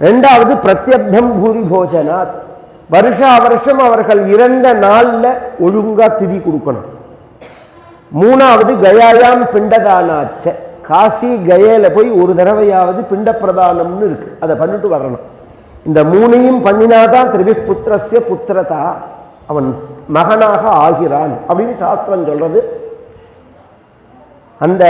ரெண்டாவது பிரத்யப்தம் பூரி போஜனாத். வருஷா வருஷம் அவர்கள் இறந்த நாள்ல ஒழுங்கா திதி கொடுக்கணும். மூணாவது கயாயாம் பிண்டதானாச்ச. காசி கயையில் போய் ஒரு தடவையாவது பிண்ட பிரதானம்னு இருக்கு. அதை பண்ணிட்டு வரணும். இந்த மூணையும் பண்ணினாதான் திரிவி புத்திரஸ்ய புத்திரதா. அவன் மகனாக ஆகிறான். அப்படின்னு சாஸ்திரம் சொல்றது. அந்த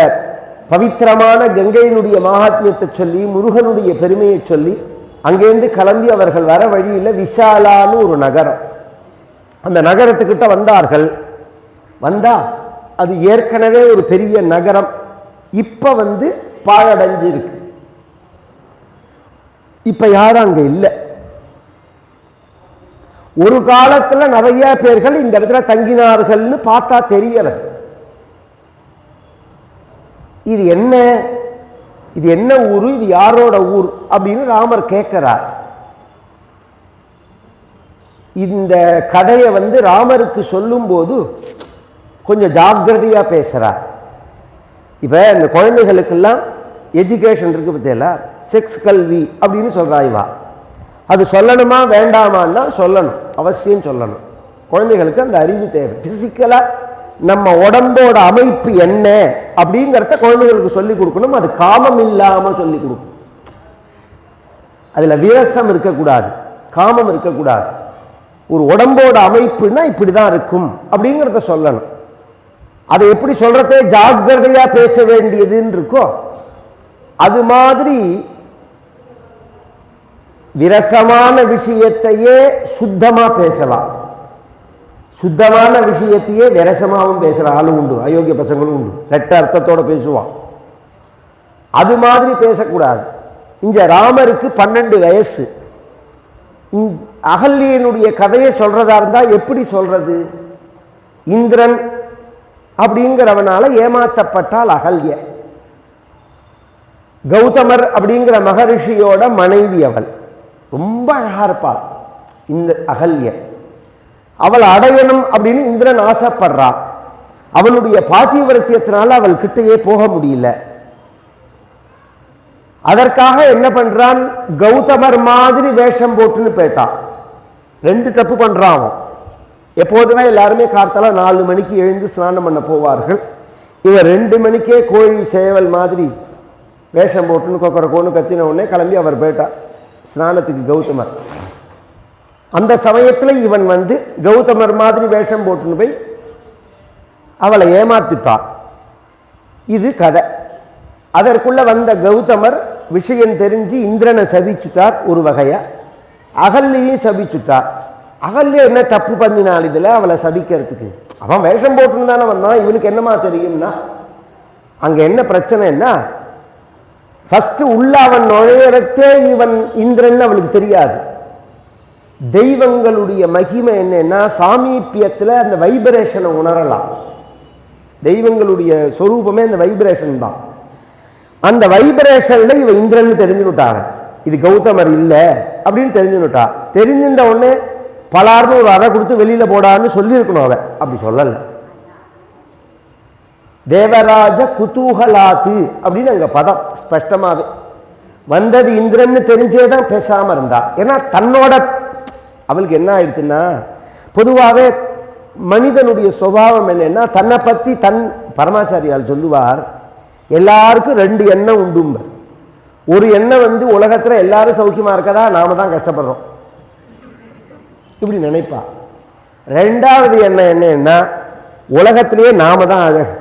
பவித்திரமான கங்கையினுடைய மகாத்மியத்தை சொல்லி முருகனுடைய பெருமையை சொல்லி அங்கேருந்து கிளம்பி அவர்கள் வர வழியில் விஷாலான்னு ஒரு நகரம். அந்த நகரத்துக்கிட்ட வந்தார்கள். வந்தா அது ஏற்கனவே ஒரு பெரிய நகரம். இப்போ வந்து பாழடைஞ்சு இருக்கு யாரும் அங்கே இல்லை. ஒரு காலத்துல நிறைய பேர்கள் இந்த இடத்துல தங்கினார்கள்னு பார்த்தா தெரியல. இது என்ன? இது என்ன ஊரு? இது யாரோட ஊர்? அப்படின்னு ராமர் கேட்கிறார். இந்த கதையை வந்து ராமருக்கு சொல்லும்போது கொஞ்சம் ஜாக்கிரதையா பேசுகிறார் இப்போ இந்த குழந்தைகளுக்கெல்லாம் எஜுகேஷன் இருக்கு பத்தியெல்லாம் செக்ஸ் கல்வி அப்படின்னு சொல்றா இவா. அது சொல்லணுமா வேண்டாமான்னா சொல்லணும். அவசியம் சொல்லணும். குழந்தைகளுக்கு அந்த அறிவு தேவை. பிசிக்கலா நம்ம உடம்போட அமைப்பு என்ன அப்படிங்கிறத குழந்தைகளுக்கு சொல்லிக் கொடுக்கணும். அது காமம் இல்லாம சொல்லி கொடுக்கணும் அதுல விரசம் இருக்கக்கூடாது. காமம் இருக்கக்கூடாது. ஒரு உடம்போட அமைப்புன்னா இப்படிதான் இருக்கும் அப்படிங்கிறத சொல்லணும். அதை எப்படி சொல்றதே ஜாக்கிரதையா பேச வேண்டியதுன்னு இருக்கோ அது மாதிரி விரசமான விஷயத்தையே சுத்தமா பேசலாம். சுத்தமான விஷயத்தையே விரசமாகவும் பேசுற ஆளும் உண்டு அயோக்கிய பசங்களும் உண்டு. ரெட்ட அர்த்தத்தோட பேசுவான். அது மாதிரி பேசக்கூடாது. இங்கே ராமருக்கு பன்னெண்டு வயசு. அகல்யனுடைய கதையை சொல்றதா இருந்தால் எப்படி சொல்றது? இந்திரன் அப்படிங்கிறவனால ஏமாற்றப்பட்டால் அகல்ய. கௌதமர் அப்படிங்கிற மகரிஷியோட மனைவி அவள். ரொம்ப அழகாக இருப்பாள் இந்த அகல்ய. அவள் அடையணும் அப்படின்னு இந்திரன் ஆசைப்படுறான் அவளுடைய பாத்தியவரத்தியத்தினால அவள் கிட்டையே போக முடியல. அதற்காக என்ன பண்றான்? கௌதமர் மாதிரி வேஷம் போட்டுன்னு போயிட்டான். ரெண்டு தப்பு பண்றான் அவன். எப்போதுமே எல்லாருமே கார்த்தால நாலு மணிக்கு எழுந்து ஸ்நானம் பண்ண போவார்கள். இவன் ரெண்டு மணிக்கே கோழி சேவல் மாதிரி வேஷம் போட்டுன்னு கொக்கரை கோன்னு கத்தின உடனே கிளம்பி அவர் போயிட்டார். ஸ்நானத்துக்கு கௌதமர். அந்த சமயத்தில் இவன் வந்து கௌதமர் மாதிரி வேஷம் போட்டுன்னு போய் அவளை ஏமாத்திப்பான் இது கதை. அதற்குள்ளே வந்த கௌதமர் விஷயம் தெரிஞ்சு இந்திரனை சபிச்சுட்டார் ஒரு வகையாக அகல்லையும் சபிச்சுட்டார். அகல்ய என்ன தப்பு பண்ணினாள் இதில்? அவளை சபிக்கிறதுக்கு. அவன் வேஷம் போட்டுன்னு தானே வந்தான். இவனுக்கு என்னமா தெரியும்னா? அங்கே என்ன பிரச்சனைன்னா ஃபஸ்ட்டு உள்ள அவன் நுழையறத்தே இவன் இந்திரன் அவளுக்கு தெரியாது. தெய்வங்களுடைய மகிமை என்னன்னா சாமீப்பியத்துல அந்த வைப்ரேஷனை உணரலாம். தெய்வங்களுடைய சொரூபமே அந்த வைப்ரேஷன் தான். அந்த வைப்ரேஷன்ல இவன் இந்திரன் தெரிஞ்சுட்டாங்க இது கௌதமர் இல்லை அப்படின்னு தெரிஞ்சுட்டா தெரிஞ்சுட்ட உடனே பலார்னு ஒரு அறை கொடுத்து வெளியில போடான்னு சொல்லியிருக்கணும் அவ அப்படி சொல்லலை. தேவராஜ குதூகலாத்து அப்படின்னு அங்கே பதம் ஸ்பஷ்டமாகவே வந்தது இந்திரன்னு தெரிஞ்சே தான் பேசாமல் இருந்தா ஏன்னா தன்னோட அவளுக்கு என்ன ஆயிடுச்சுன்னா பொதுவாகவே மனிதனுடைய சுபாவம் என்னன்னா தன்னை பற்றி தன் பரமாச்சாரியால் சொல்லுவார் எல்லாருக்கும் ரெண்டு எண்ணம் உண்டும்பர். ஒரு எண்ணம் வந்து உலகத்துல எல்லாரும் சௌக்கியமா இருக்கதா நாம தான் கஷ்டப்படுறோம். இப்படி நினைப்பா. ரெண்டாவது எண்ணம் என்னன்னா உலகத்திலேயே நாம தான் அழகு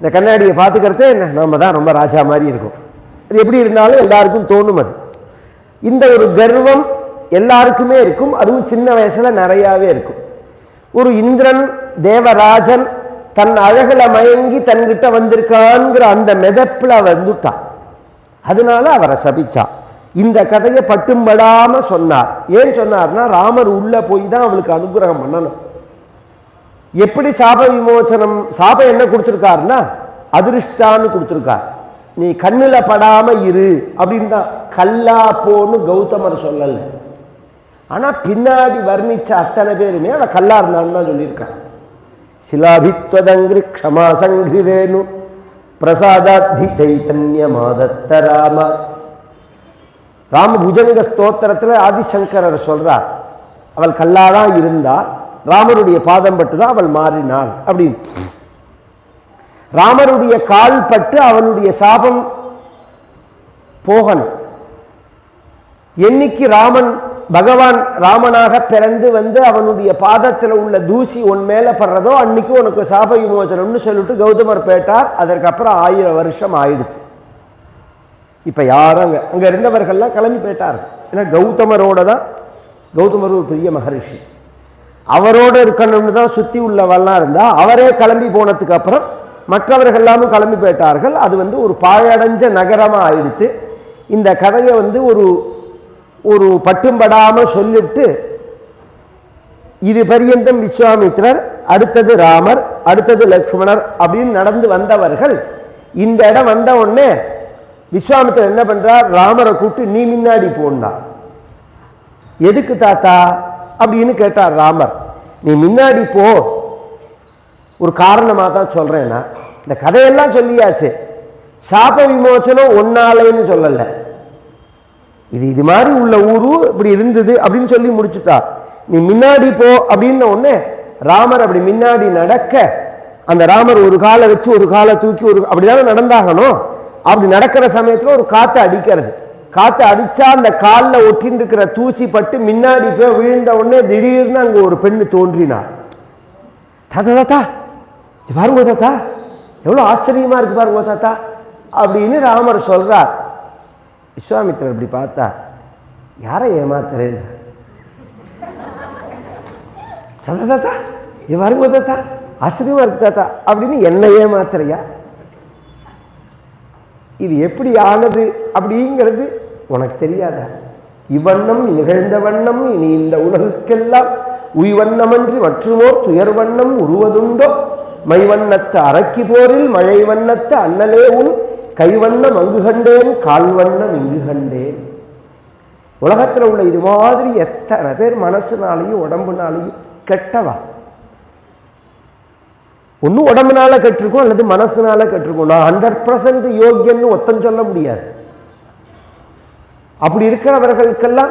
இந்த கண்ணாடியை பார்த்துக்கிறதே என்ன? நாம தான் ரொம்ப ராஜா மாதிரி இருக்கும். அது எப்படி இருந்தாலும் எல்லாருக்கும் தோணும் அது. இந்த ஒரு கர்வம் எல்லாருக்குமே இருக்கும். அதுவும் சின்ன வயசில் நிறையாவே இருக்கும். ஒரு இந்திரன் தேவராஜன் தன் அழகில் மயங்கி தன்கிட்ட வந்திருக்கான்ங்கிற அந்த மெதப்பில் அவ வந்துட்டான் அதனால அவரை சபிச்சான். இந்த கதையை பட்டும்படாமல் சொன்னார். ஏன் சொன்னார்னா ராமர் உள்ளே போய் தான் அவளுக்கு அனுகிரகம் பண்ணணும். எப்படி சாப விமோசனம் சாபம் என்ன கொடுத்துருக்காருன்னா அதிருஷ்டான்னு கொடுத்துருக்கார். நீ கண்ணுல படாமல் இரு அப்படின்னு தான் கல்லா போன்னு கௌதமர் சொல்லலை. ஆனால் பின்னாடி வர்ணிச்ச அத்தனை பேருமே அவன் கல்லா இருந்தான்னு தான் சொல்லியிருக்கான் சிலாபித்வதங்கிரி க்ஷமா பிரசாதாத்தி சைதன்ய மாதத்த ராம. ராம புஜங்க ஸ்தோத்திரத்தில் ஆதிசங்கரர் சொல்கிறார் அவள் கல்லாதான் இருந்தார் ராமருடைய பாதம் பட்டு தான் அவள் மாறினாள். அப்படின்னு. ராமருடைய கால் பட்டு அவனுடைய சாபம் போகணும். என்னைக்கு ராமன் பகவான் ராமனாக பிறந்து வந்து அவனுடைய பாதத்தில் உள்ள தூசி உன் மேலே படுறதோ அன்னைக்கு உனக்கு சாப விமோசனம்னு சொல்லிட்டு கௌதமர் பேட்டார் அதற்கப்புறம் ஆயிரம் வருஷம் ஆயிடுச்சு. இப்போ யாரும் அங்கே அங்கே இருந்தவர்கள்லாம் கிளம்பி போயிட்டார்கள். ஏன்னா கௌதமரோட தான் கௌதமர் ஒரு பெரிய மகரிஷி. அவரோடு இருக்கணும்னு தான் சுற்றி உள்ளவெல்லாம் இருந்தால் அவரே கிளம்பி போனதுக்கு அப்புறம் மற்றவர்கள் எல்லாமும் கிளம்பி போயிட்டார்கள். அது வந்து ஒரு பாழடைஞ்ச நகரமாக ஆயிடுத்து இந்த கதையை வந்து ஒரு ஒரு பட்டும்படாமல் சொல்லிட்டு இது பரியந்தம் விஸ்வாமித்ரர் அடுத்தது ராமர் அடுத்தது லக்ஷ்மணர் அப்படின்னு நடந்து வந்தவர்கள். இந்த இடம் வந்த உடனே விஸ்வாமித்ரர் என்ன பண்ணுறார் ராமரை கூப்பிட்டு நீ முன்னாடி போனா எதுக்கு தாத்தா? அப்படின்னு கேட்டார் ராமர். நீ முன்னாடி போ. ஒரு காரணமாக தான் சொல்கிறேன்னா இந்த கதையெல்லாம் சொல்லியாச்சு. சாப விமோச்சனம் ஒன்னாலேன்னு சொல்லலை. இது இது மாதிரி உள்ள ஊரு இப்படி இருந்தது அப்படின்னு சொல்லி முடிச்சுட்டா. நீ முன்னாடி போ அப்படின்ன உடனே ராமர் அப்படி முன்னாடி நடக்க அந்த ராமர் ஒரு காலை வச்சு ஒரு காலை தூக்கி ஒரு அப்படிதானே நடந்தாகணும்? அப்படி நடக்கிற சமயத்தில் ஒரு காற்று அடிக்கிறது. காற்று அடித்தா அந்த காலில் ஒட்டின்னு இருக்கிற தூசி பட்டு முன்னாடி போய் விழுந்த உடனே திடீர்னு அங்கே ஒரு பெண்ணு தோன்றினார் தாத்தா தாத்தா பாருங்க தாத்தா எவ்வளோ ஆச்சரியமா இருக்கு பாருங்க தாத்தா அப்படின்னு ராமர் சொல்கிறார் விஸ்வாமித்திரர் இப்படி பார்த்தா யாரை ஏமாத்துறேன்? தாத்தா தாத்தா இது தாத்தா இருக்கு தாத்தா அப்படின்னு என்ன ஏமாத்துறையா? இது எப்படி ஆனது? அப்படிங்கிறது உனக்கு தெரியாதா? இவ்வண்ணம் நிகழ்ந்த வண்ணம் இனி இந்த உலகுக்கெல்லாம் உய்வண்ணமன்றி மற்றுமோர் துயர் வண்ணம் உருவதுண்டோ? மைவண்ணத்து அரக்கி போரில் மழை வண்ணத்து அண்ணலே உன் கைவண்ணம் அங்கு கண்டேன் கால்வண்ணம் இங்கு கண்டேன் உலகத்தில் உள்ள இது மாதிரி எத்தனை பேர் மனசுனாலையும் உடம்புனாலையும் கெட்டவா? ஒன்றும் உடம்புனால கெட்டிருக்கும் அல்லது மனசுனால கெட்டிருக்கும். நான் ஹண்ட்ரட் பர்சன்ட் யோக்கியன்னு ஒத்தம் சொல்ல முடியாது. அப்படி இருக்கிறவர்களுக்கெல்லாம்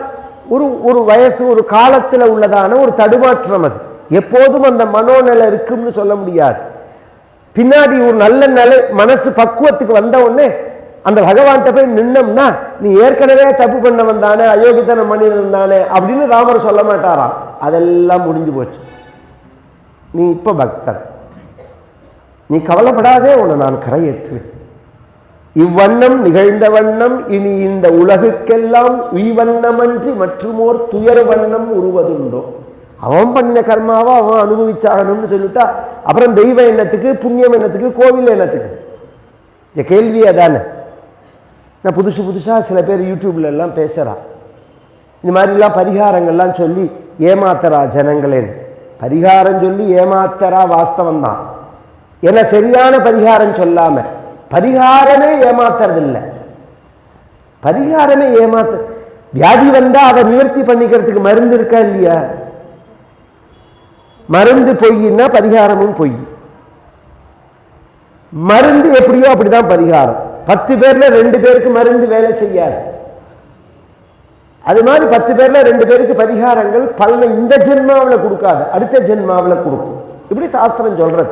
ஒரு ஒரு வயசு ஒரு காலத்தில் உள்ளதான ஒரு தடுமாற்றம் அது. எப்போதும் அந்த மனோநிலை இருக்கும்னு சொல்ல முடியாது. பின்னாடி ஒரு நல்ல நிலை மனசு பக்குவத்துக்கு வந்த உடனே அந்த பகவான்கிட்ட போய் நின்னம்னா நீ ஏற்கனவே தப்பு பண்ணவன் தானே அயோக்கியத்தனம் பண்ணினவன் தானே அப்படின்னு ராமர் சொல்ல மாட்டாராம். அதெல்லாம் முடிஞ்சு போச்சு. நீ இப்போ பக்தன். நீ கவலைப்படாதே உன்னை நான் கரையேற்றுவேன். இவ்வண்ணம் நிகழ்ந்த வண்ணம் இனி இந்த உலகுக்கெல்லாம் உய்வண்ணமன்றி மற்றுமோர் துயர் வண்ணம் உருவதுண்டோ? அவன் பண்ணின கர்மாவை அவன் அனுபவிச்சாகணும்னு சொல்லிட்டா அப்புறம் தெய்வ எண்ணத்துக்கு புண்ணியம் எண்ணத்துக்கு கோவில் எண்ணத்துக்கு. இந்த கேள்வி அதானே? நான் புதுசு புதுசாக சில பேர் யூடியூப்லெல்லாம் பேசுகிறான் இந்த மாதிரிலாம் பரிகாரங்கள்லாம் சொல்லி ஏமாத்தரா ஜனங்களேன்னு பரிகாரம் சொல்லி ஏமாத்தரா வாஸ்தவம் தான் ஏன்னா சரியான பரிகாரம் சொல்லாமல் பரிகாரமே ஏமாத்துறதில்லை. பரிகாரமே ஏமாத்த வியாதி வந்தால் அதை நிவர்த்தி பண்ணிக்கிறதுக்கு மருந்து இருக்கா இல்லையா? மருந்து பொய்ன்னா பரிகாரமும் பொய். மருந்து எப்படியோ அப்படிதான் பரிகாரம். பத்து பேர்ல ரெண்டு பேருக்கு மருந்து வேலை செய்யாது. அது மாதிரி பத்து பேர்ல ரெண்டு பேருக்கு பரிகாரங்கள் பலனை இந்த ஜென்மாவில் கொடுக்காது அடுத்த ஜென்மாவில் கொடுக்கும். இப்படி சாஸ்திரம் சொல்றது.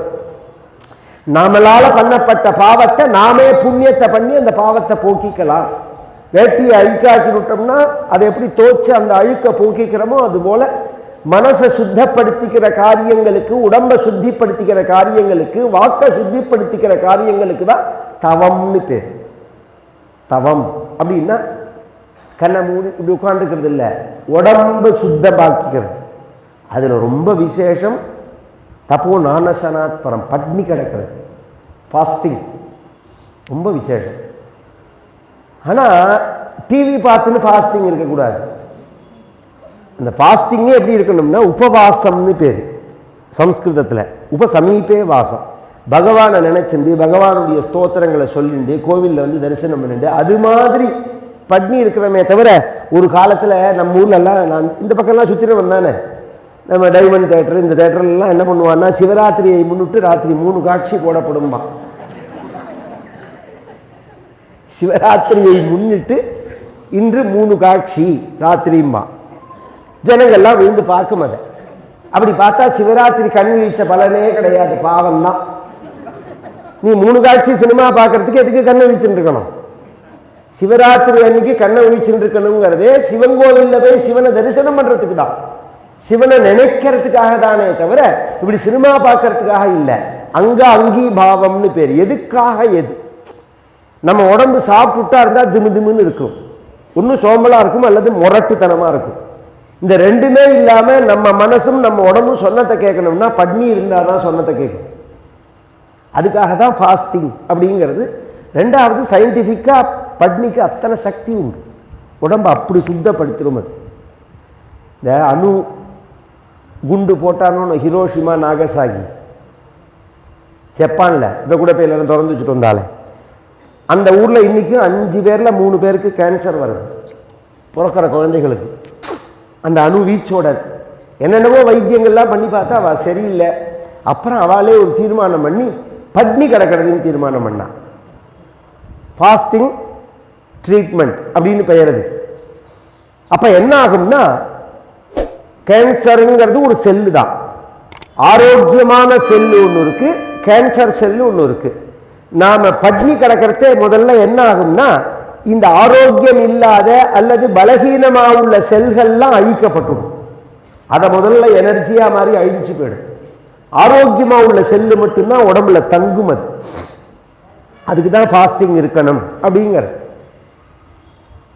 நாமளால பண்ணப்பட்ட பாவத்தை நாமே புண்ணியத்தை பண்ணி அந்த பாவத்தை போக்கிக்கலாம். வேட்டியை அழுக்காக்கி விட்டோம்னா அதை எப்படி தோச்சு அந்த அழுக்கை போக்கிக்கிறோமோ அது போல மனசை சுத்தப்படுத்திக்கிற காரியங்களுக்கு உடம்பை சுத்திப்படுத்திக்கிற காரியங்களுக்கு வாக்கை சுத்திப்படுத்திக்கிற காரியங்களுக்கு தான் தவம்னு பேர். தவம். அப்படின்னா கண்ணை மூடி இப்படி உட்காந்துருக்கிறது இல்லை. உடம்பு சுத்தமாக்கிக்கிறது. அதில் ரொம்ப விசேஷம் தப்போ நானசனாத்பரம் பட்னி கிடக்கிறது. ஃபாஸ்டிங் ரொம்ப விசேஷம். ஆனால் டிவி பார்த்துன்னு ஃபாஸ்டிங் இருக்கக்கூடாது. அந்த ஃபாஸ்டிங்கே எப்படி இருக்கணும்னா உபவாசம்னு பேர். சம்ஸ்கிருதத்தில். உபசமீபே வாசம். பகவானை நினச்சிருந்து பகவானுடைய ஸ்தோத்திரங்களை சொல்லிண்டு கோவிலில் வந்து தரிசனம் பண்ணிட்டு அது மாதிரி பட்னி இருக்கிறமே தவிர ஒரு காலத்தில் நம்ம ஊர்லெல்லாம் நான் இந்த பக்கம்லாம் சுற்றின வந்தானே நம்ம டைமண்ட் தேட்டர் இந்த தேட்டர்லாம் என்ன பண்ணுவான்னா சிவராத்திரியை முன்னிட்டு ராத்திரி மூணு காட்சி போடப்படும்பா சிவராத்திரியை முன்னிட்டு இன்று மூணு காட்சி ராத்திரியுமா ஜனங்கள்லாம் விழுந்து பார்க்கும் அதை. அப்படி பார்த்தா சிவராத்திரி கண் வீழ்ச்ச பலனே கிடையாது பாவம் தான் நீ மூணு காட்சி சினிமா பார்க்கறதுக்கு எதுக்கு கண்ணை வீழ்ச்சின்னு இருக்கணும்? சிவராத்திரி அன்னைக்கு கண்ணை வீழ்ச்சின்னு இருக்கணுங்கிறதே சிவன் கோவில்ல போய் சிவனை தரிசனம் பண்றதுக்கு தான். சிவனை நினைக்கிறதுக்காக தானே தவிர இப்படி சினிமா பார்க்கறதுக்காக இல்லை. அங்க அங்கீ பாவம்னு பேர். எதுக்காக எது? நம்ம உடம்பு சாப்பிட்டுட்டா இருந்தா திமு திமுன்னு இருக்கும். ஒன்று சோம்பலா இருக்கும் அல்லது முரட்டுத்தனமா இருக்கும். இந்த ரெண்டுமே இல்லாமல் நம்ம மனசும் நம்ம உடம்பும் சொன்னத்தை கேட்கணும்னா பட்னி இருந்தால் தான் சொன்னத்தை கேட்கும். அதுக்காக தான் ஃபாஸ்டிங் அப்படிங்கிறது. ரெண்டாவது சயின்டிஃபிக்காக பட்னிக்கு அத்தனை சக்தி உண்டு. உடம்பை அப்படி சுத்தப்படுத்திடும் அது. இந்த அணு குண்டு போட்டானோ ஹிரோஷிமா நாகசாகி. ஜப்பானில் இந்த கூட போய் எல்லாரும் திறந்து வச்சுட்டு வந்தாலே. அந்த ஊரில் இன்றைக்கும் அஞ்சு பேரில் மூணு பேருக்கு கேன்சர் வருது. பிறக்கிற குழந்தைகளுக்கு. அந்த அணு வீச்சோட என்னென்னவோ வைத்தியங்கள்லாம் பண்ணி பார்த்தா அவள் சரியில்லை. அப்புறம் அவளே ஒரு தீர்மானம் பண்ணி பட்னி கிடக்கிறதுன்னு தீர்மானம் பண்ணா. ஃபாஸ்டிங் ட்ரீட்மெண்ட் அப்படின்னு பெயருது அப்போ என்ன ஆகும்னா கேன்சருங்கிறது ஒரு செல்லு தான். ஆரோக்கியமான செல்லு ஒன்று இருக்குது கேன்சர் செல்லு ஒன்று இருக்குது நாம் பட்னி கிடக்கிறதே முதல்ல என்ன ஆகும்னா இந்த ஆரோக்கியம் இல்லாத அல்லது பலகீனமாக உள்ள செல்கள்லாம் அழிக்கப்பட்டுடும். அதை முதல்ல எனர்ஜியா மாதிரி அழிஞ்சு போயிடும். ஆரோக்கியமாக உள்ள செல்லு மட்டும்தான் உடம்புல தங்கும் அது. அதுக்கு தான் ஃபாஸ்டிங் இருக்கணும் அப்படிங்கிற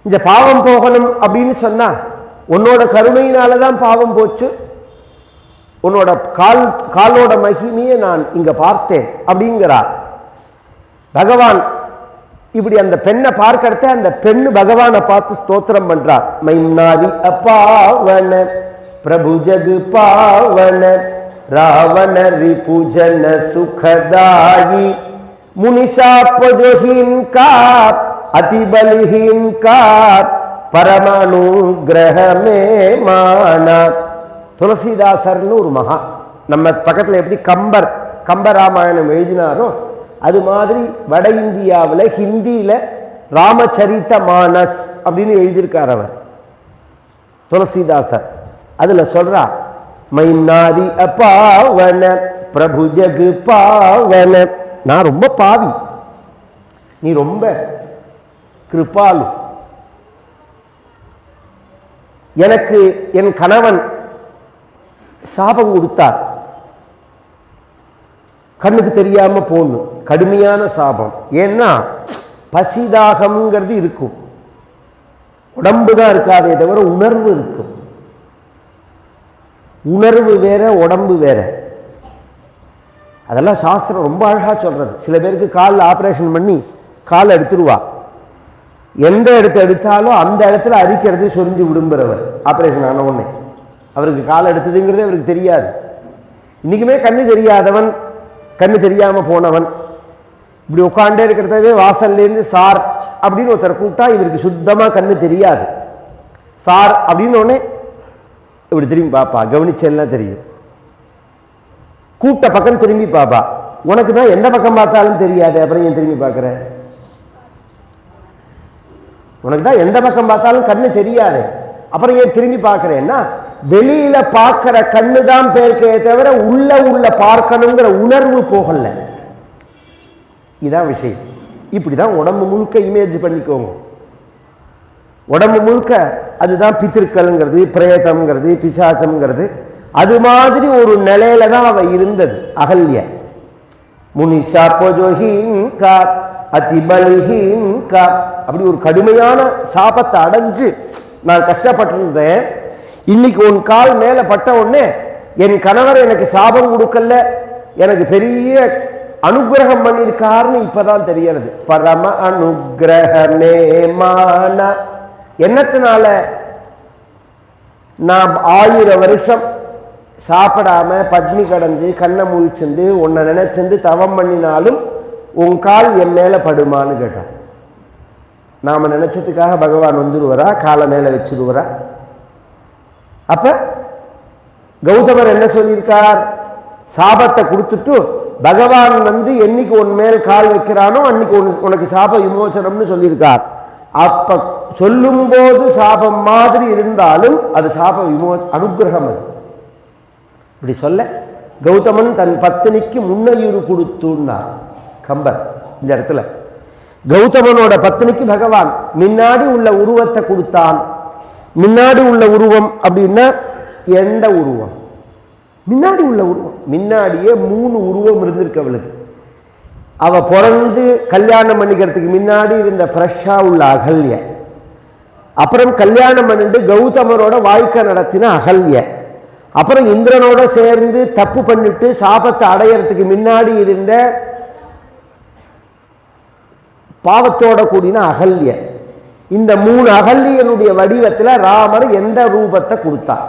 இந்த பாவம் போகணும் அப்படின்னு சொன்னா உன்னோட கருணையினால தான் பாவம் போச்சு. உன்னோட கால் காலோட மகிமையை நான் இங்கே பார்த்தேன் அப்படிங்கிறார். பகவான் இப்படி அந்த பெண்ணை பார்க்கறத அந்த பெண்ணு பகவானை பார்த்து ஸ்தோத்திரம் பண்றார். மைம்னாதி அப்பாவன பிரபு ஜகு பாவன ராவண ரிபுஜன சுகதாயி முனிஷாப்பஜோஹீன் கா அதிபலிஹீன் கா பரமானுகிரகமே மானா. துளசிதாசர்னு ஒரு மகா. நம்ம பக்கத்தில் எப்படி கம்பர் கம்பராமாயணம் எழுதினாரோ அது மாதிரி வட இந்தியாவில் ஹிந்தியில் ராமச்சரித்த மானஸ் அப்படின்னு எழுதியிருக்கார் அவர். துளசிதாசர். அதில் சொல்கிறா மைநாதி அப்பாவன பிரபு ஜகு பாவன. நான் ரொம்ப பாவி. நீ ரொம்ப கிருபாலு. எனக்கு என் கணவன் சாபம் கொடுத்தார். கண்ணுக்கு தெரியாம போகணும் கடுமையான சாபம். ஏன்னா பசிதாகம்ங்கிறது இருக்கும். உடம்பு தான் இருக்காதே தவிர உணர்வு இருக்கும். உணர்வு வேற உடம்பு வேற. அதெல்லாம் சாஸ்திரம் ரொம்ப அழகா சொல்றது. சில பேருக்கு காலில் ஆப்ரேஷன் பண்ணி காலை எடுத்துருவா. எந்த இடத்த எடுத்தாலும் அந்த இடத்துல அரிக்கிறது சொரிஞ்சு விடும்புறவர். ஆப்ரேஷன் ஆன உடனே. அவருக்கு காலை எடுத்ததுங்கிறதே அவருக்கு தெரியாது. இன்றைக்குமே கண்ணு தெரியாதவன் கண்ணு தெரியாமல் போனவன். இப்படி உட்காண்டே இருக்கிறதவே வாசல்லேருந்து சார் அப்படின்னு ஒருத்தர் கூப்பிட்டா இவருக்கு சுத்தமாக கண்ணு தெரியாது. சார் அப்படின்னு உடனே இப்படி திரும்பி பாப்பா கவனிச்சேன்னா தெரியும். கூப்பிட்ட பக்கம் திரும்பி பாப்பா உனக்கு தான் எந்த பக்கம் பார்த்தாலும் தெரியாது அப்புறம் ஏன் திரும்பி பார்க்குற? உனக்கு தான் எந்த பக்கம் பார்த்தாலும் கண்ணு தெரியாது அப்புறம் ஏன் திரும்பி பார்க்குறேன்னா வெளியில பார்க்கிற கண்ணு தான் பேருக்கே தவிர உள்ள உள்ள பார்க்கணுங்கிற உணர்வு போகல. இதான் விஷயம். இப்படிதான் உடம்பு முழுக்க இமேஜ் பண்ணிக்கோங்க. உடம்பு முழுக்க அதுதான் பித்திருக்கள்ங்கிறது பிரேதம்ங்கிறது பிசாச்சம்ங்கிறது அது மாதிரி ஒரு நிலையில தான் அவ இருந்தது அகல்ய. முனிஷா பொஜோஹீன்கா அதிபலிஹீன்கா அப்படி ஒரு கடுமையான சாபத்தை அடைஞ்சு நான் கஷ்டப்பட்டிருந்தேன். இன்னைக்கு உன் கால் மேல பட்ட உடனே என் கணவர் எனக்கு சாபம் கொடுக்கல. எனக்கு பெரிய அனுகிரகம் பண்ணியிருக்காருன்னு இப்பதான் தெரியறது. பரம அனுகிரகமே மான. என்னத்தினால? நான் ஆயிரம் வருஷம் சாப்பிடாம பட்னி கடந்து கண்ணை முழிச்சிருந்து உன்னை நினைச்சிருந்து தவம் பண்ணினாலும் உன் கால் என் மேல படுமான்னு கேட்டான். நாம நினைச்சதுக்காக பகவான் வந்துருவரா? காலை மேல வச்சிருவரா? அப்ப கௌதமர் என்ன சொல்லியிருக்கார்? சாபத்தை கொடுத்துட்டு பகவான் வந்து என்னைக்கு உன் மேல் கால் வைக்கிறானோ அன்னைக்கு உனக்கு உனக்கு சாப விமோசனம்னு சொல்லியிருக்கார். அப்ப சொல்லும்போது சாபம் மாதிரி இருந்தாலும் அது சாப விமோ அனுகிரகம் அது. இப்படி சொல்ல கௌதமன் தன் பத்தினிக்கு முன்னையுறு கொடுத்துன்னார். கம்பர் இந்த இடத்துல. கௌதமனோட பத்தினிக்கு பகவான் முன்னாடி உள்ள உருவத்தை கொடுத்தான். முன்னாடி உள்ள உருவம் அப்படின்னா எந்த உருவம்? முன்னாடி உள்ள உருவம். முன்னாடியே மூணு உருவம் இருந்திருக்கு அவளுக்கு. அவள் பிறந்து கல்யாணம் பண்ணிக்கிறதுக்கு முன்னாடி இருந்த ஃப்ரெஷ்ஷாக உள்ள அகல்ய. அப்புறம் கல்யாணம் பண்ணிட்டு கௌதமரோட வாழ்க்கை நடத்தின அகல்ய. அப்புறம் இந்திரனோட சேர்ந்து தப்பு பண்ணிட்டு சாபத்தை அடையறதுக்கு முன்னாடி இருந்த பாவத்தோட கூடின அகல்ய. இந்த மூணு அகல்யனுடைய வடிவத்தில் ராமர் எந்த ரூபத்தை கொடுத்தார்?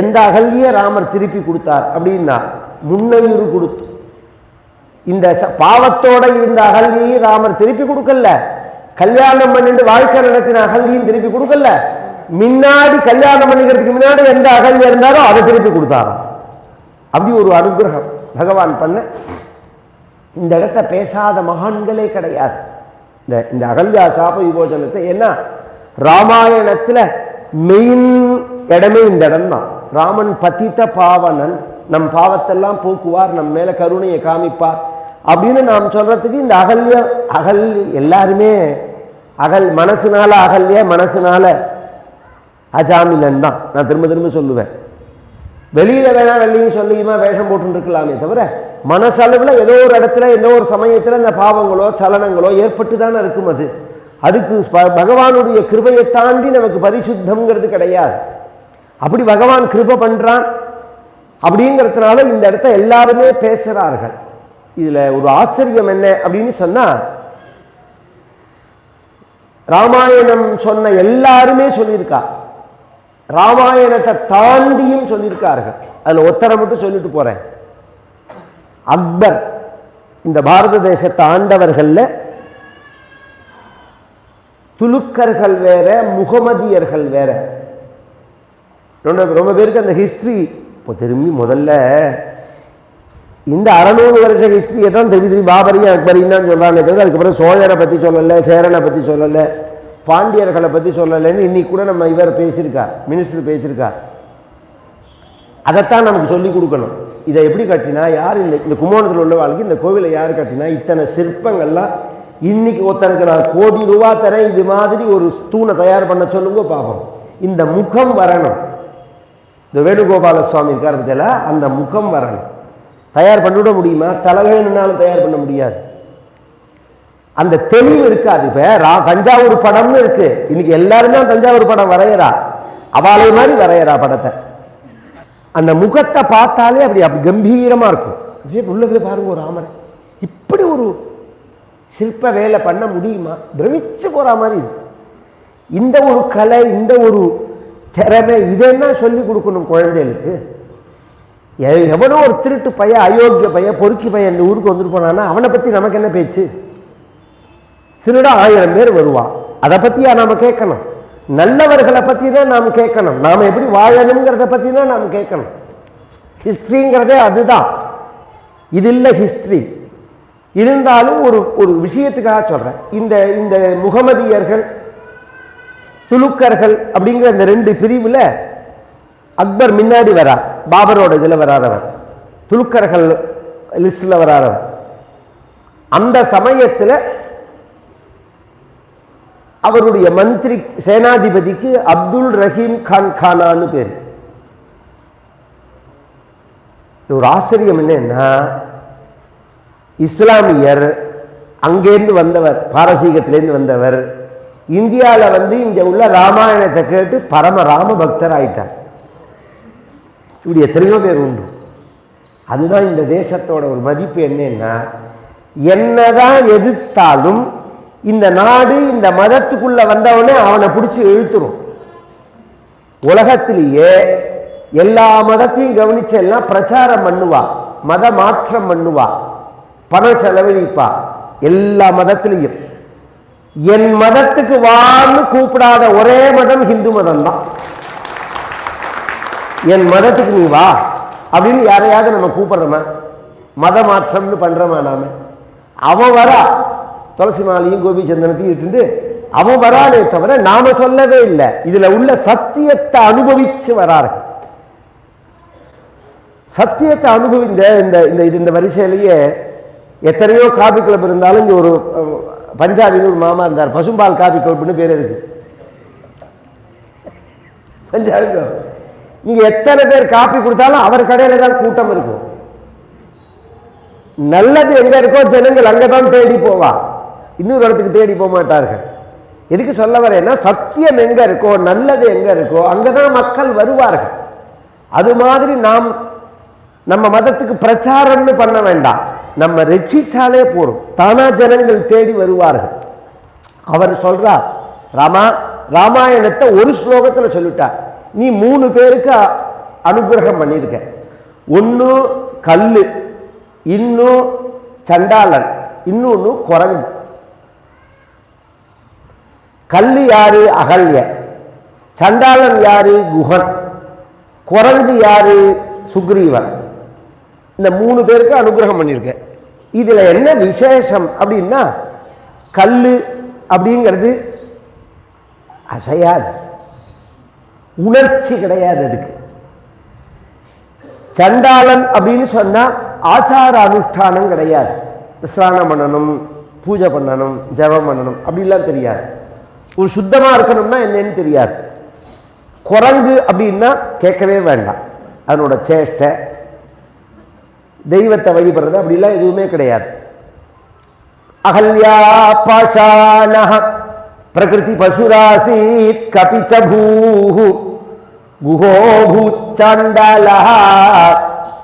எந்த அகல்ய ராமர் திருப்பி கொடுத்தார் அப்படின்னா முன்னையுறு கொடுத்து. இந்த பாவத்தோட இருந்த அகல்யையும் ராமர் திருப்பி கொடுக்கல. கல்யாணம் பண்ணிட்டு வாழ்க்கை நடத்தின அகல்யையும் திருப்பி கொடுக்கல. முன்னாடி கல்யாணம் பண்ணிக்கிறதுக்கு முன்னாடி எந்த அகல்யா இருந்தாரோ அதை திருப்பி கொடுத்தாராம். அப்படி ஒரு அனுகிரகம் பகவான் பண்ண. இந்த இடத்த பேசாத மகான்களே கிடையாது. இந்த இந்த அகல்யா சாப விமோசனத்தை ஏன்னா ராமாயணத்தில் மெயின் இடமே இந்த இடம்தான். ராமன் பதித்த பாவனன் நம் பாவத்தெல்லாம் போக்குவார் நம் மேலே கருணையை காமிப்பார் அப்படின்னு நாம் சொல்கிறதுக்கு இந்த அகல்ய அகல் எல்லாருமே அகல் மனசுனால அகல்ய மனசுனால அஜாமிலன் தான் நான் திரும்ப திரும்ப சொல்லுவேன். வெளியில வேணா வெள்ளியும் சொல்லியுமா வேஷம் போட்டுருக்கலாமே தவிர மனசளவுல ஏதோ ஒரு இடத்துல ஏதோ ஒரு சமயத்துல இந்த பாவங்களோ சலனங்களோ ஏற்பட்டு தானே இருக்கும் அது. அதுக்கு பகவானுடைய கிருபையை தாண்டி நமக்கு பரிசுத்தம்ங்கிறது கிடையாது. அப்படி பகவான் கிருபை பண்றான் அப்படிங்கிறதுனால இந்த இடத்த எல்லாருமே பேசுறார்கள். இதுல ஒரு ஆச்சரியம் என்ன அப்படின்னு சொன்னா ராமாயணம் சொன்ன எல்லாருமே சொல்லியிருக்கா. ராமாயணத்தை தாண்டியும் சொல்லியிருக்கார்கள். அதில் ஒத்தரை மட்டும் சொல்லிட்டு போறேன். அக்பர் இந்த பாரத தேசத்தை ஆண்டவர்களில் துலுக்கர்கள் வேற முகமதியர்கள் வேற. ரொம்ப ரொம்ப பேருக்கு அந்த ஹிஸ்ட்ரி இப்போ திரும்பி முதல்ல இந்த அறநூறு வருஷ ஹிஸ்ட்ரியை தான் திரும்பி திரும்பி பாபரியும் அக்பரியும் தான் சொல்கிறானே தவிர அதுக்கப்புறம் சோழனை பற்றி சொல்லலை சேரனை பற்றி சொல்லலை. பாண்டியர்களை பற்றி சொல்லலைன்னு இன்றைக்கி கூட நம்ம இவர் பேசியிருக்கார் மினிஸ்டர் பேசியிருக்கார். அதைத்தான் நமக்கு சொல்லி கொடுக்கணும். இதை எப்படி கட்டினா யார் இந்த இந்த கும்போணத்தில் உள்ள வாழ்க்கை இந்த கோவிலை யார் கட்டினா இத்தனை சிற்பங்கள்லாம் இன்னைக்கு ஒருத்தனுக்கு நான் கோடி ரூபா தரேன் இது மாதிரி ஒரு தூணை தயார் பண்ண சொல்லுங்க பாப்போம். இந்த முகம் வரணும். இந்த வேணுகோபால சுவாமி இருக்கார் அந்த முகம் வரணும். தயார் பண்ணிவிட முடியுமா? தலைவேணுனாலும் தயார் பண்ண முடியாது. அந்த தெளிவு இருக்காது இப்ப தஞ்சாவூர் படம்னு இருக்கு. இன்னைக்கு எல்லாருமே தஞ்சாவூர் படம் வரையறா. அவாளை மாதிரி வரையறா படத்தை. அந்த முகத்தை பார்த்தாலே அப்படி அப்படி கம்பீரமா இருக்கும். அப்படியே உள்ள பாருங்க ஒரு ராமரை. இப்படி ஒரு சிற்ப வேலை பண்ண முடியுமா? பிரமிச்சு போற மாதிரி இருக்கு. இந்த ஒரு கலை இந்த ஒரு திறமை இதென்ன சொல்லி கொடுக்கணும் குழந்தைகளுக்கு? எ- எவனோ ஒரு திருட்டு பையன் அயோக்கிய பையன் பொறுக்கி பையன் இந்த ஊருக்கு வந்துட்டு போனான்னா அவனை பற்றி நமக்கு என்ன பேச்சு? திருட ஆயிரம் பேர் வருவான் அதை பத்தியா நாம கேட்கணும்? நல்லவர்களை பற்றி தான் நாம் கேட்கணும். நாம எப்படி வாழணுங்கிறத பற்றி தான் நாம் கேட்கணும். ஹிஸ்ட்ரிங்கிறதே அதுதான். இது இல்லை ஹிஸ்ட்ரி. இருந்தாலும் ஒரு ஒரு விஷயத்துக்காக சொல்றேன். இந்த இந்த முகமதியர்கள் துலுக்கர்கள் அப்படிங்கிற இந்த ரெண்டு பிரிவுல அக்பர் முன்னாடி வரார். பாபரோட இதுல வராதவர். துலுக்கர்கள் லிஸ்ட்ல வராதவர். அந்த சமயத்துல அவருடைய மந்திரி சேனாதிபதிக்கு அப்துல் ரஹீம் கான் கானான்னு பேர். ஒரு ஆச்சரியம் என்னன்னா இஸ்லாமியர் அங்கேருந்து வந்தவர் பாரசீகத்திலேருந்து வந்தவர் இந்தியாவில் வந்து இங்கே உள்ள ராமாயணத்தை கேட்டு பரம ராம பக்தர் ஆயிட்டார். இப்படி எத்தனையோ பேர் உண்டு. அதுதான் இந்த தேசத்தோட ஒரு மதிப்பு என்னன்னா என்னதான் எதிர்த்தாலும் இந்த நாடு இந்த மதத்துக்குள்ள வந்தவனே அவனை பிடிச்சி இழுத்துரும். உலகத்திலேயே எல்லா மதத்தையும் கவனிச்செல்லாம் பிரச்சாரம் பண்ணுவா மத மாற்றம் பண்ணுவா பணம் செலவழிப்பா எல்லா மதத்திலையும். என் மதத்துக்கு வான்னு கூப்பிடாத ஒரே மதம் ஹிந்து மதம் தான் என் மதத்துக்கு நீ வா அப்படின்னு யாரையாவது நம்ம கூப்பிடுறோமா? மத மாற்றம்னு பண்றோமா நாம? அவன் வரா. துளசி மாலையும் கோபி சந்தனத்தையும் இட்டுண்டு அவன் வரானே தவிர நாம சொல்லவே இல்லை. இதுல உள்ள சத்தியத்தை அனுபவிச்சு வரார்கள். சத்தியத்தை அனுபவிந்த இந்த இந்த இது இந்த வரிசையிலேயே எத்தனையோ காபி கிளப் இருந்தாலும் இங்க ஒரு பஞ்சாபின்னு ஒரு மாமா இருந்தார். பசும்பால் காபி கிளப்னு பேர் இருக்கு பஞ்சாபி club. நீங்க எத்தனை பேர் காப்பி கொடுத்தாலும் அவர் கடையில தான் கூட்டம் இருக்கும். நல்லது எங்க இருக்கோ ஜனங்கள் அங்கதான் தேடி போவா. இன்னொரு இடத்துக்கு தேடி போக மாட்டார்கள். எதுக்கு சொல்ல வரேன்னா சத்தியம் எங்கே இருக்கோ நல்லது எங்கே இருக்கோ அங்கதான் மக்கள் வருவார்கள். அது மாதிரி நாம் நம்ம மதத்துக்கு பிரச்சாரம்னு பண்ண வேண்டாம். நம்ம ரட்சிச்சாலே போகும் தானா ஜனங்கள் தேடி வருவார்கள். அவர் சொல்கிறார் ராமா ராமாயணத்தை ஒரு ஸ்லோகத்தில் சொல்லிட்டார். நீ மூணு பேருக்கு அனுகிரகம் பண்ணியிருக்க. ஒன்று கல் இன்னும் சண்டாளன் இன்னொன்று குரங்கு. கல்லு யாரு அகல்ய? சண்டாளன் யாரு குகன்? குரங்கு யாரு சுக்ரீவன்? இந்த மூணு பேருக்கு அனுகிரகம் பண்ணியிருக்க. இதுல என்ன விசேஷம் அப்படின்னா கல்லு அப்படிங்கிறது அசையாது. உணர்ச்சி கிடையாது அதுக்கு. சண்டாளன் அப்படின்னு சொன்னா ஆச்சார அனுஷ்டானம் கிடையாது. ஸ்நானம் பண்ணணும் பூஜை பண்ணணும் ஜபம் பண்ணணும் அப்படிலாம் தெரியாது. ஒரு சுத்தமாக இருக்கணும்னா என்னன்னு தெரியாது. குரங்கு அப்படின்னா கேட்கவே வேண்டாம். அதனோட சேஷ்டை தெய்வத்தை வழிபடுறது அப்படிலாம் எதுவுமே கிடையாது. அகல்யா பாஷான பிரகிருதி பசுராசீத் கபிச்ச பூஹு குஹோ பூச்சாண்டாலः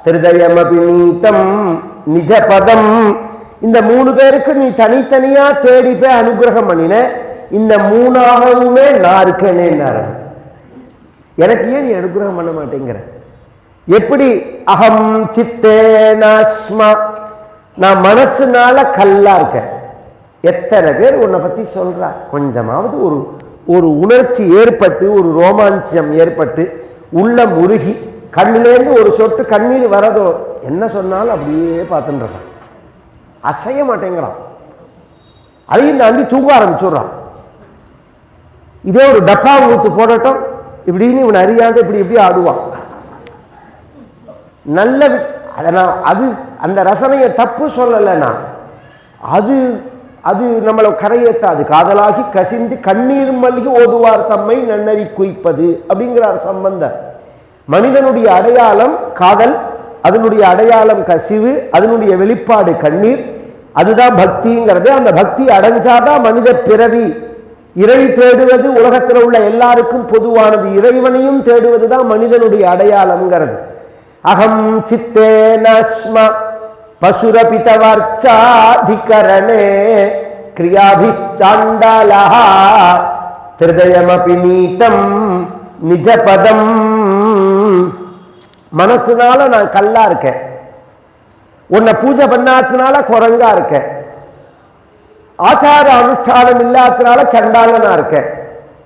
திருதயமபி நீத்தம் நிஜபதம். இந்த மூணு பேருக்கு நீ தனித்தனியாக தேடி போய் அனுகிரகம் பண்ணின இந்த மூணாகவுமே நான் இருக்கேனேன்னாரு. எனக்கு ஏன் நீ அனுகிரகம் பண்ண மாட்டேங்கிற? எப்படி? அகம் சித்தேனாஸ்மா நான் மனசுனால கல்லா இருக்கேன். எத்தனை பேர் உன்னை பத்தி சொல்கிறா கொஞ்சமாவது ஒரு ஒரு உணர்ச்சி ஏற்பட்டு ஒரு ரோமாஞ்சம் ஏற்பட்டு உள்ள முருகி கண்ணிலேருந்து ஒரு சொட்டு கண்ணீர் வரதோ என்ன சொன்னாலும் அப்படியே பார்த்துட்டு இருக்கான். அசைய மாட்டேங்கிறான். அதையும் தாண்டி தூங்க ஆரம்பிச்சுடுறான். இதே ஒரு டப்பா ஊத்து போடட்டும். இப்படின்னு இவன் அறியாத இப்படி இப்படி ஆடுவான். நல்ல அதை நான் அது அந்த ரசனையை தப்பு சொல்லலை நான் அது அது நம்மளை கரையேற்றாது காதலாகி கசிந்து கண்ணீர் மல்லிகை ஓதுவார் தம்மை நன்னறி குய்ப்பது அப்படிங்கிறார் சம்பந்தர். மனிதனுடைய அடையாளம் காதல் அதனுடைய அடையாளம் கசிவு அதனுடைய வெளிப்பாடு கண்ணீர். அதுதான் பக்திங்கிறது. அந்த பக்தி அடைஞ்சாதான் மனித பிறவி இறை தேடுவது உலகத்தில் உள்ள எல்லாருக்கும் பொதுவானது. இறைவனையும் தேடுவது தான் மனிதனுடைய அடையாளம்ங்கிறது. அகம் சித்தேனஸ்ம பசுரபிதவர்ச்சாதிகரணே கிரியாபிஷ்டாண்டாலஹ திருதயமபி நீத்தம் நிஜபதம். மனசுனால நான் கல்லா இருக்கேன். உன்னை பூஜை பண்ணாததுனால குரங்கா இருக்கேன். ஆச்சார அனுஷ்டானம் இல்லாததுனால சண்டாளனா இருக்கேன்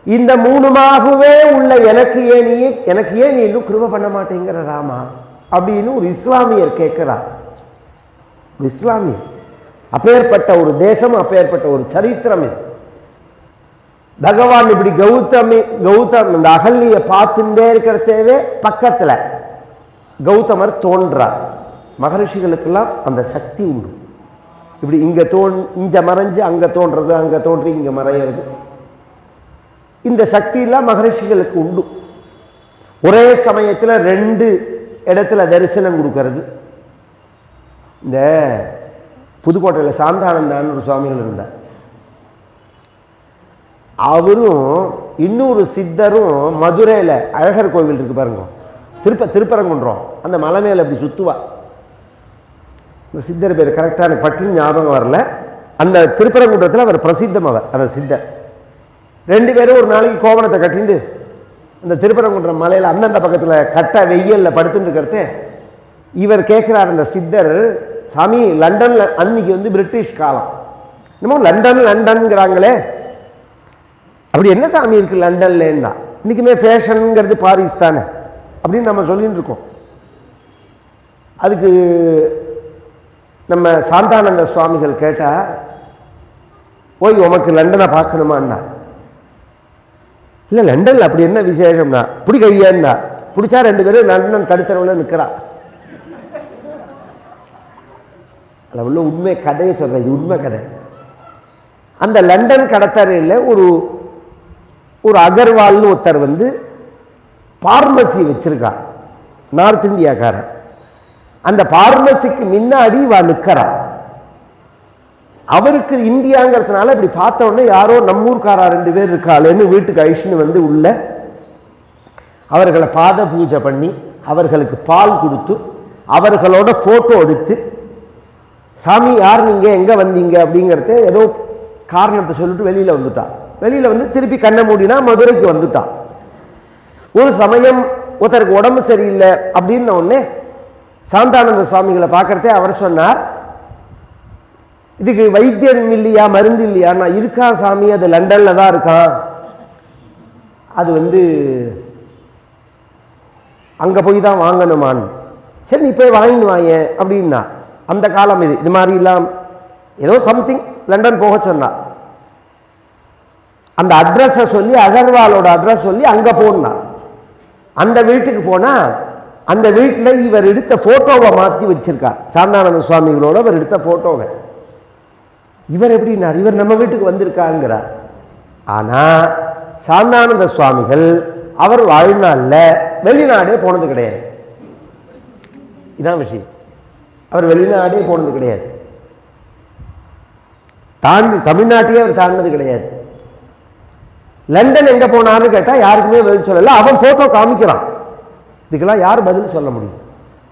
இந்த மூணுமாகவே உள்ள எனக்கு ஏன் நீ எனக்கு ஏன் நீ இன்னும் கிருப பண்ண மாட்டேங்கிற ராமா? அப்படின்னு ஒரு இஸ்லாமியர் கேட்குறா ஒரு இஸ்லாமியர். அப்பேற்பட்ட ஒரு தேசம் அப்பேற்பட்ட ஒரு சரித்திரம் இது. பகவான் இப்படி கௌதமி கௌதம் இந்த அகல்லியை பார்த்துட்டே இருக்கிறதேவே பக்கத்தில். கௌதமர் தோன்றார். மகரிஷிகளுக்கெல்லாம் அந்த சக்தி உண்டு. இப்படி இங்கே தோன் இங்கே மறைஞ்சு அங்கே தோன்றது அங்கே தோன்றி இங்கே மறையிறது. இந்த சக்தியெல்லாம் மகரிஷிகளுக்கு உண்டு. ஒரே சமயத்தில் ரெண்டு இடத்துல தரிசனம் கொடுக்கறது. இந்த புதுக்கோட்டையில் சாந்தானந்தான்னு ஒரு சுவாமிகள் இருந்தார். அவரும் இன்னொரு சித்தரும் மதுரையில் அழகர் கோவில் இருக்கு பாருங்க. திருப்ப திருப்பரங்குன்றம். அந்த மலை மேலே அப்படி சுத்துவா. இந்த சித்தர் பேர் கரெக்டாக எனக்கு ஞாபகம் வரல. அந்த திருப்பரங்குன்றத்தில் அவர் பிரசித்தம் அவர் அந்த சித்தர். ரெண்டு பேரும் ஒரு நாளைக்கு கோவணத்தை கட்டிண்டு அந்த திருப்பரங்குன்றம் மலையில் அந்தந்த பக்கத்தில் கட்ட வெயிலில் படுத்துட்டு இருக்கிறது. இவர் கேட்குறார் அந்த சித்தர் சாமி லண்டனில் அன்னைக்கு வந்து பிரிட்டிஷ் காலம். என்னமோ லண்டன் லண்டன்ங்கிறாங்களே. அப்படி என்ன சாமி இருக்கு லண்டன்லேன்னா? இன்றைக்குமே ஃபேஷனுங்கிறது பாரிஸ் தானே? அப்படின்னு நம்ம சொல்லிகிட்டு இருக்கோம். அதுக்கு நம்ம சாந்தானந்த சுவாமிகள் கேட்டால் ஓய் உமக்கு லண்டனை பார்க்கணுமான்னா? இல்லை லண்டனில் அப்படி என்ன விசேஷம்னா? பிடி கையன்னா. பிடிச்சா ரெண்டு பேரும் லண்டன் கடுத்தரவில் நிற்கிறா அதில் உள்ள உண்மை கதையை சொல்கிறேன் இது உண்மை கதை. அந்த லண்டன் கடத்தரையில் ஒரு ஒரு அகர்வால்னு ஒருத்தர் வந்து பார்மசி வச்சிருக்கார். நார்த் இந்தியாக்காரன் அந்த பார்மசிக்கு முன்னாடி இவா நிற்கிறான் அவருக்கு இந்தியாங்கிறதுனால இப்படி பார்த்த உடனே யாரோ நம்மூர்காரா ரெண்டு பேர் இருக்காளேன்னு வீட்டுக்கு அழிச்சுன்னு வந்து உள்ள அவர்களை பாத பூஜை பண்ணி அவர்களுக்கு பால் கொடுத்து அவர்களோட ஃபோட்டோ எடுத்து சாமி யார் நீங்கள் எங்கே வந்தீங்க? அப்படிங்கிறத ஏதோ காரணத்தை சொல்லிட்டு வெளியில் வந்துட்டான் வெளியில் வந்து திருப்பி கண்ணை மூடினா மதுரைக்கு வந்துட்டான் ஒரு சமயம் ஒருத்தருக்கு உடம்பு சரியில்லை அப்படின்ன உடனே சாந்தானந்த சுவாமிகளை பார்க்கறதே அவர் சொன்னார். இதுக்கு வைத்தியம் இல்லையா மருந்து இல்லையா நான் இருக்கான் சாமி? அது லண்டனில் தான் இருக்கான் அது வந்து அங்கே போய் தான் வாங்கணுமான்னு சரி நீ போய் வாங்கினு வாங்க அப்படின்னா. அந்த காலம் இது. இது மாதிரி இல்லாம ஏதோ சம்திங் லண்டன் போக சொன்னா. அந்த அட்ரஸை சொல்லி அகர்வாலோட அட்ரஸ் சொல்லி அங்கே போனா அந்த வீட்டுக்கு போனால் அந்த வீட்டில் இவர் எடுத்த ஃபோட்டோவை மாற்றி வச்சிருக்கார். சாந்தானந்த சுவாமிகளோட அவர் எடுத்த ஃபோட்டோவை இவர் எப்படின்னார்? இவர் நம்ம வீட்டுக்கு வந்திருக்காங்கிறார் ஆனால் சாந்தானந்த சுவாமிகள் அவர் வாழ்நாளில் வெளிநாடே போனது கிடையாது. இதான் விஷயம். அவர் வெளிநாடே போனது கிடையாது. தாண்டி தமிழ்நாட்டையே அவர் தாண்டினது கிடையாது. லண்டன் எங்கே போனான்னு கேட்டால் யாருக்குமே வெளி சொல்லலை. அவன் ஃபோட்டோ காமிக்கிறான். இதுக்கெல்லாம் யார் பதில் சொல்ல முடியும்?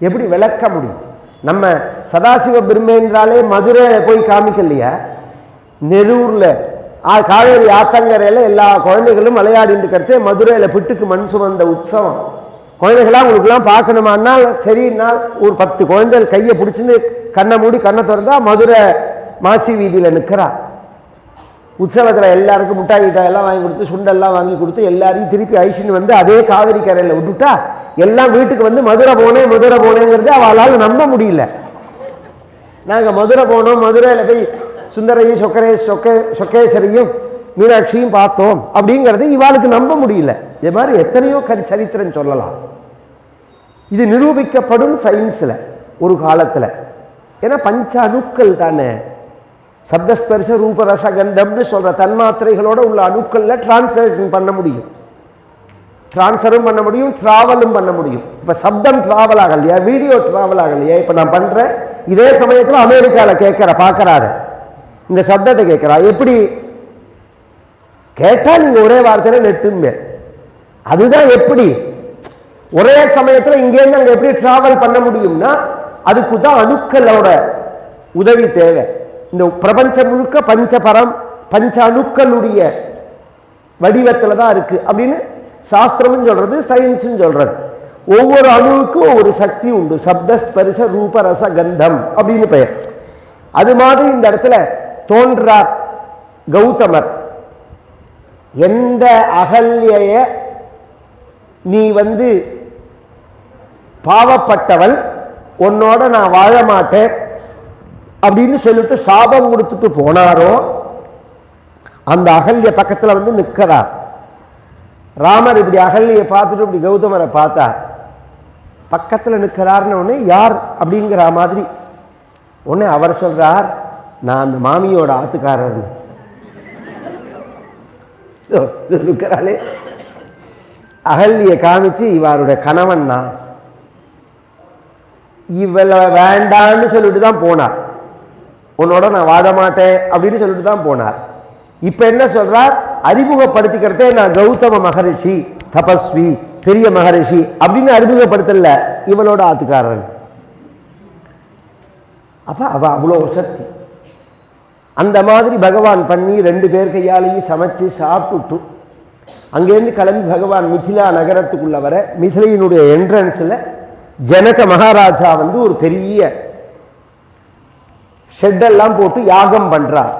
எப்படி விளக்க முடியும்? நம்ம சதாசிவ பிரம்மேன்றாலே மதுரை போய் காமிக்கலையா? நெரூரில் ஆ காவேரி ஆத்தங்கரையில் எல்லா குழந்தைகளும் விளையாடிட்டு இருக்கிறதே மதுரையில் பிட்டுக்கு மண் சுமந்த உற்சவம். குழந்தைகளாம் உங்களுக்குலாம் பார்க்கணுமான்னா சரின்னா ஒரு பத்து குழந்தைகள் கையை பிடிச்சின்னு கண்ணை மூடி கண்ணை திறந்தா மதுரை மாசி வீதியில் நிற்கிறா உற்சவத்தில் எல்லாருக்கும் முட்டாய் கிட்டாய் எல்லாம் வாங்கி கொடுத்து சுண்டெல்லாம் வாங்கி கொடுத்து எல்லாரையும் திருப்பி ஐஷின்னு வந்து அதே காவிரி கரையில் விட்டுட்டா எல்லாம் வீட்டுக்கு வந்து மதுரை போனேன் மதுரை போனேங்கிறது அவளால் நம்ப முடியல. நாங்கள் மதுரை போனோம் மதுரையில் போய் சுந்தரையும் சொக்கரே சொக்கே சொக்கேஸ்வரையும் மீனாட்சியும் பார்த்தோம் அப்படிங்கிறது இவாளுக்கு நம்ப முடியல. இது மாதிரி எத்தனையோ கரி சரித்திரம் சொல்லலாம். இது நிரூபிக்கப்படும் சயின்ஸில் ஒரு காலத்தில். ஏன்னா பஞ்ச அணுக்கள் தானே. சப்தஸ்பர்ஷ ரூபரச கந்தம்னு சொல்கிற தன்மாத்திரைகளோட உள்ள அணுக்களில் டிரான்ஸ்லேஷன் பண்ண முடியும். ட்ரான்ஸ்ஃபரும் பண்ண முடியும் ட்ராவலும் பண்ண முடியும். இப்போ சப்தம் ட்ராவல் ஆகலையா? வீடியோ ட்ராவல் ஆகலையா? இப்போ நான் பண்ணுறேன் இதே சமயத்தில் அமெரிக்காவில் கேட்குற பார்க்குறாரு. இந்த சப்தத்தை கேட்குறா. எப்படி? கேட்டால் நீங்கள் ஒரே வார்த்தையில் நெட்டுமே அதுதான் எப்படி? ஒரே சமயத்தில் இங்கேருந்து அங்கே எப்படி ட்ராவல் பண்ண முடியும்னா அதுக்கு தான் அணுக்களோட உதவி தேவை. இந்த பிரபஞ்சம் முழுக்க பஞ்சபரம் பஞ்ச அணுக்களுடைய வடிவத்தில் தான் இருக்கு அப்படின்னு சாஸ்திரமும் சொல்றது சயின்ஸும் சொல்றது. ஒவ்வொரு அணுவுக்கும் ஒவ்வொரு சக்தி உண்டு. சப்த ஸ்பரிச கந்தம் அப்படின்னு பெயர். அது மாதிரி இந்த இடத்துல தோன்றார் கௌதமர். எந்த அகல்ய நீ வந்து பாவப்பட்டவள் உன்னோட நான் வாழ மாட்டேன் அப்படின்னு சொல்லிட்டு சாபம் கொடுத்துட்டு போனாரோ அந்த அகல்ய பக்கத்தில் வந்து நிற்கிறார் ராமர் இப்படி அகல்யை பார்த்துட்டு இப்படி கௌதமரை பார்த்தார் பக்கத்தில் நிற்கிறார்னு உடனே யார் அப்படிங்கிற மாதிரி. உடனே அவர் சொல்றார் நான் அந்த மாமியோட ஆத்துக்காரர்னு. இதோ, அகல்லியை நிற்கிறாளே அகல்யை காமிச்சு இவருடைய கணவன் நான் இவளை வேண்டான்னு சொல்லிட்டு தான் போனார். உன்னோட நான் வாழ மாட்டேன் அப்படின்னு சொல்லிட்டு தான் போனார். இப்போ என்ன சொல்கிறார் அறிமுகப்படுத்திக்கிறதே நான் கௌதம மகரிஷி தபஸ்வி பெரிய மகரிஷி அப்படின்னு அறிமுகப்படுத்தல. இவளோட ஆத்துக்காரன். அப்போ அவள் அவ்வளோ சக்தி. அந்த மாதிரி பகவான் பண்ணி ரெண்டு பேர் கையாலையும் சமைச்சு சாப்பிட்டுட்டு அங்கேருந்து கிளம்பி பகவான் மிதிலா நகரத்துக்குள்ளே வர மிதிலையினுடைய என்ட்ரன்ஸில் ஜனக மகாராஜா வந்து ஒரு பெரிய ஷெட்டெல்லாம் போட்டு யாகம் பண்ணுறார்